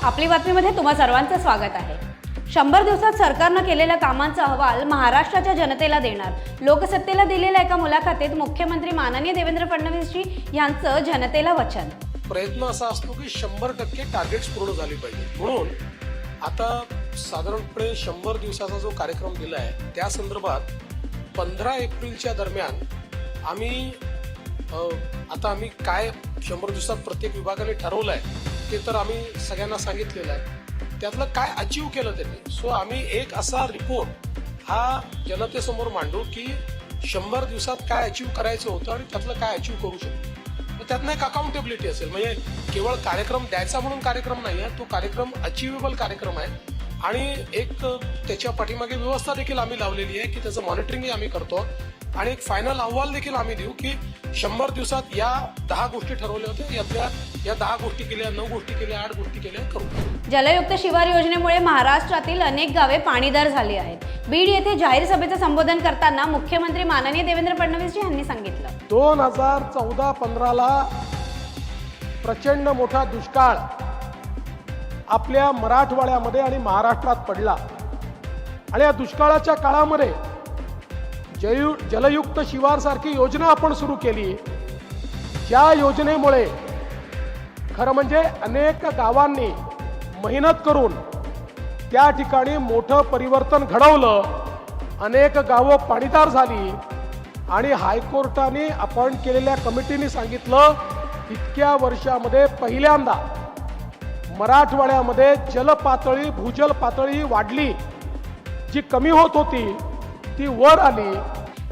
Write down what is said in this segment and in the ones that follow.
आपली बातमीमध्ये तुम्हा सर्वांचं स्वागत आहे. शंभर दिवसात सरकारनं केलेल्या कामांचा अहवाल महाराष्ट्राच्या जनतेला देणार. लोकसत्तेला दिलेल्या एका मुलाखतीत मुख्यमंत्री माननीय देवेंद्र फडणवीसजी यांचं जनतेला वचन. प्रयत्न असा असतो की शंभर टक्के टार्गेट्स पूर्ण झाले पाहिजे. म्हणून आता साधारणपणे शंभर दिवसाचा जो कार्यक्रम दिला आहे त्या संदर्भात पंधरा एप्रिलच्या दरम्यान आम्ही आता आम्ही काय शंभर दिवसात प्रत्येक विभागाने ठरवलं आहे ते तर आम्ही सगळ्यांना सांगितलेलं आहे. त्यातलं काय अचीव केलं त्यांनी? सो आम्ही एक असा रिपोर्ट हा जनतेसमोर मांडू की शंभर दिवसात काय अचीव करायचं होतं आणि त्यातलं काय अचीव करू शकतो. त्यातनं एक अकाउंटेबिलिटी असेल. म्हणजे केवळ कार्यक्रम द्यायचा म्हणून कार्यक्रम नाही आहे तो कार्यक्रम अचिवेबल कार्यक्रम आहे. आणि एक त्याच्या पाठीमागे व्यवस्था देखील आम्ही लावलेली आहे की त्याचं मॉनिटरिंगही आम्ही करतो. आणि एक फायनल अहवाल देखील आम्ही देऊ की शंभर दिवसात या दहा गोष्टी ठरवल्या होत्या. यातल्या या दहा गोष्टी केल्या नऊ गोष्टी केल्या आठ गोष्टी केल्या करू. जलयुक्त शिवार योजनेमुळे महाराष्ट्रातील अनेक गावे पाणीदार झाली आहेत. बीड येथे जाहीर सभेचं संबोधन करताना मुख्यमंत्री माननीय देवेंद्र फडणवीसजी यांनी सांगितलं. दोन हजार चौदा पंधराला प्रचंड मोठा दुष्काळ आपल्या मराठवाड्यामध्ये आणि महाराष्ट्रात पडला. आणि या दुष्काळाच्या काळामध्ये जयु जलयुक्त शिवारसारखी योजना आपण सुरू केली. ज्या योजनेमुळे खरं म्हणजे अनेक गावांनी मेहनत करून त्या ठिकाणी मोठं परिवर्तन घडवलं. अनेक गावं पाणीदार झाली आणि हायकोर्टाने अपॉइंट केलेल्या कमिटीने सांगितलं इतक्या वर्षामध्ये पहिल्यांदा मराठवाड्यामध्ये जलपातळी भूजल पातळी वाढली. जी कमी होत होती ती वर आली.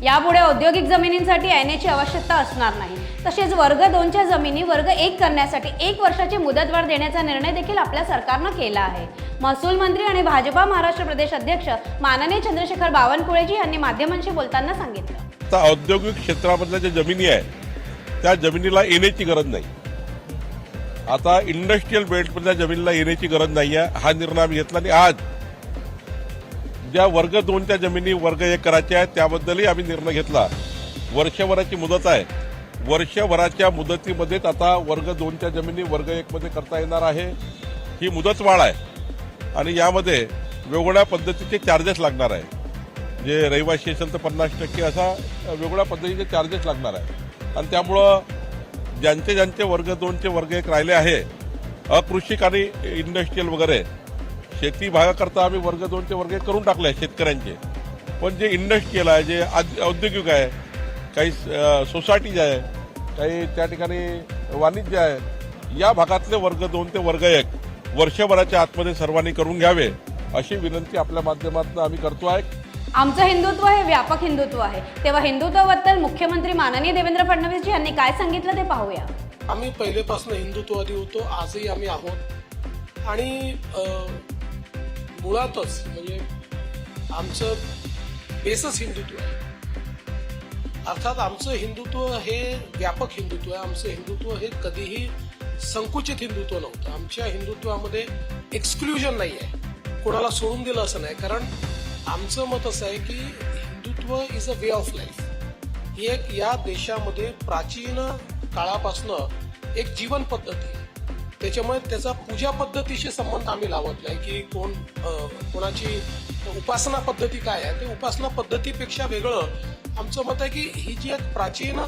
यापुढे औद्योगिक जमिनींसाठी येण्याची आवश्यकता असणार नाही. तसेच वर्ग दोनच्या जमिनी वर्ग एक करण्यासाठी एक वर्षाची मुदतवाढ देण्याचा निर्णय देखील आपल्या सरकारनं केला आहे. महसूल मंत्री आणि भाजपा महाराष्ट्र प्रदेश अध्यक्ष माननीय चंद्रशेखर बावनकुळेजी यांनी माध्यमांशी बोलताना सांगितलं. आता औद्योगिक क्षेत्रामधल्या ज्या जमिनी आहे त्या जमिनीला येण्याची गरज नाही. आता इंडस्ट्रीयल बेल्टमधल्या जमिनीला येण्याची गरज नाही आहे हा निर्णय आम्ही घेतला आणि आज ज्या वर्ग दोनच्या जमिनी वर्ग एक करायच्या आहेत त्याबद्दलही आम्ही निर्णय घेतला. वर्षभराची मुदत आहे. वर्षभराच्या मुदतीमध्येच आता वर्ग दोनच्या जमिनी वर्ग एकमध्ये करता येणार आहे. ही मुदत वाढ आहे. आणि यामध्ये वेगवेगळ्या पद्धतीचे चार्जेस लागणार आहे. जे रहिवासी असेल तर पन्नास टक्के असा वेगळ्या पद्धतीचे चार्जेस लागणार आहे. आणि त्यामुळं ज्यांचे ज्यांचे वर्ग दोनचे वर्ग एक राहिले आहे अकृषिक आणि इंडस्ट्रीयल वगैरे शेती भागाकरता आम्ही वर्ग दोनचे वर्ग एक करून टाकले आहे शेतकऱ्यांचे. पण जे इंडस्ट्रीयल आहे जे आद- औद्योगिक आहे काही सोसायटीज आहे काही त्या ठिकाणी वाणिज्य आहे या भागातले वर्ग दोन ते वर्ग एक वर्षभराच्या आतमध्ये सर्वांनी करून घ्यावे अशी विनंती आपल्या माध्यमातून आम्ही करतो आहे. आमचं हिंदुत्व हे व्यापक हिंदुत्व आहे. तेव्हा हिंदुत्वाबद्दल मुख्यमंत्री माननीय देवेंद्र फडणवीसजी यांनी काय सांगितलं ते पाहूया. आम्ही पहिलेपासून हिंदुत्ववादी होतो आजही आम्ही आहोत. आणि मुळातच म्हणजे आमचं बेसच हिंदुत्व आहे. अर्थात आमचं हिंदुत्व हे व्यापक हिंदुत्व आहे. आमचं हिंदुत्व हे कधीही संकुचित हिंदुत्व नव्हतं. आमच्या हिंदुत्वामध्ये एक्सक्लुजन नाही आहे. कोणाला सोडून दिलं असं नाही. कारण आमचं मत असं आहे की Hindutva is a way of life ही एक या देशामध्ये प्राचीन काळापासनं एक जीवन पद्धती आहे. त्याच्यामुळे त्याचा पूजा पद्धतीशी संबंध आम्ही लावत नाही की कोण कोणाची उपासना पद्धती काय आहे. ते उपासना पद्धतीपेक्षा वेगळं. आमचं मत आहे की ही जी एक प्राचीन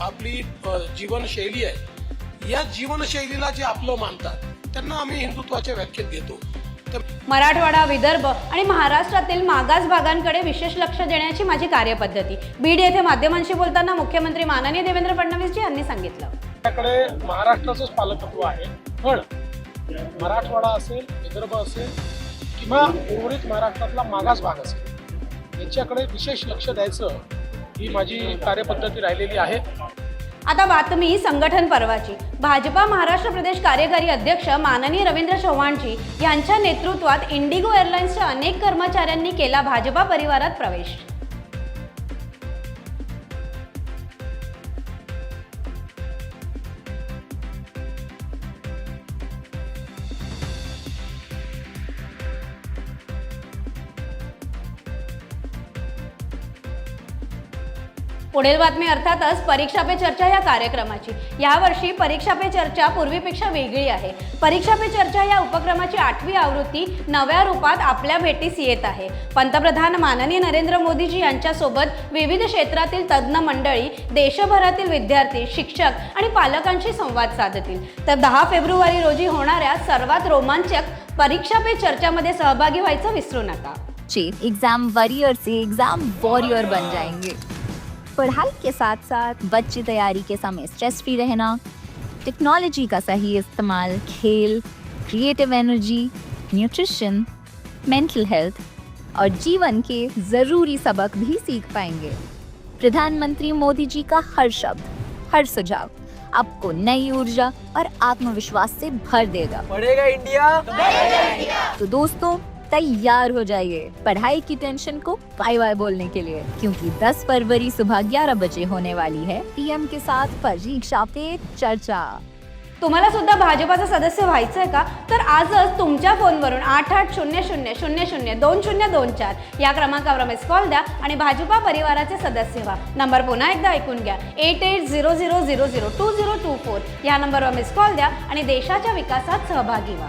आपली जीवनशैली आहे या जीवनशैलीला जे आपलं मानतात त्यांना आम्ही हिंदुत्वाच्या व्याख्येत घेतो मराठवाडा विदर्भ आणि महाराष्ट्रातील मागास भागांकडे विशेष लक्ष देण्याची माझी कार्यपद्धती. बीड येथे माध्यमांशी बोलताना मुख्यमंत्री माननीय देवेंद्र फडणवीसजी यांनी सांगितलं. आपल्याकडे महाराष्ट्राचंच पालकत्व आहे. पण मराठवाडा असेल विदर्भ असेल किंवा उर्वरित महाराष्ट्रातला मागास भाग असेल याच्याकडे विशेष लक्ष द्यायचं ही माझी कार्यपद्धती राहिलेली आहे. आता बातमी संघटन पर्वाची. भाजपा महाराष्ट्र प्रदेश कार्यकारी अध्यक्ष माननीय रवींद्र चव्हाणजी यांच्या नेतृत्वात इंडिगो एअरलाइन्सच्या अनेक कर्मचाऱ्यांनी केला भाजपा परिवारात प्रवेश. पुढील बातमी अर्थातच परीक्षा पे चर्चा या कार्यक्रमाची. यावर्षी परीक्षा पे चर्चा पूर्वीपेक्षा वेगळी आहे. परीक्षा पे चर्चा या उपक्रमाची आठवी आवृत्ती नव्या रूपात आपल्या भेटीस येत आहे. पंतप्रधान माननीय नरेंद्र मोदीजी यांच्यासोबत विविध क्षेत्रातील तज्ज्ञ मंडळी देशभरातील विद्यार्थी शिक्षक आणि पालकांशी संवाद साधतील. तर दहा फेब्रुवारी रोजी होणाऱ्या सर्वात रोमांचक परीक्षा पे चर्चामध्ये सहभागी व्हायचं विसरू नका. एक्झाम वॉरियर से एग्जाम वॉरियर बन जाएंगे. पढ़ाई के साथ साथ बच्चे तैयारी के समय स्ट्रेस फ्री रहना टेक्नोलॉजी का सही इस्तेमाल खेल creative energy nutrition mental health और जीवन के ज़रूरी सबक भी सीख पाएँगे। प्रधानमंत्री मोदी जी का हर शब्द हर सुझाव आपको नई ऊर्जा और आत्मविश्वास से भर देगा। पढ़ेगा इंडिया? तो दोस्तों तैयार हो जाइए पढ़ाई की टेंशन को बाय बाय बोलने के लिए क्योंकि 10 फरवरी सुबह 11 बजे होने वाली है पीएम के साथ परीक्षा पे चर्चा। तुम्हाला सुद्धा भाजपाचं सदस्य व्हायचं आहे का? तर आजच तुमच्या फोनवरून आठ आठ शून्य शून्य शून्य शून्य दोन शून्य दोन चार या क्रमांकावर मिस कॉल द्या आणि भाजपा परिवाराचे सदस्य व्हा. नंबर पुन्हा एकदा ऐकून घ्या. Eight eight zero zero zero zero two zero two four या नंबरवर मिस कॉल द्या आणि देशाच्या विकासात सहभागी व्हा.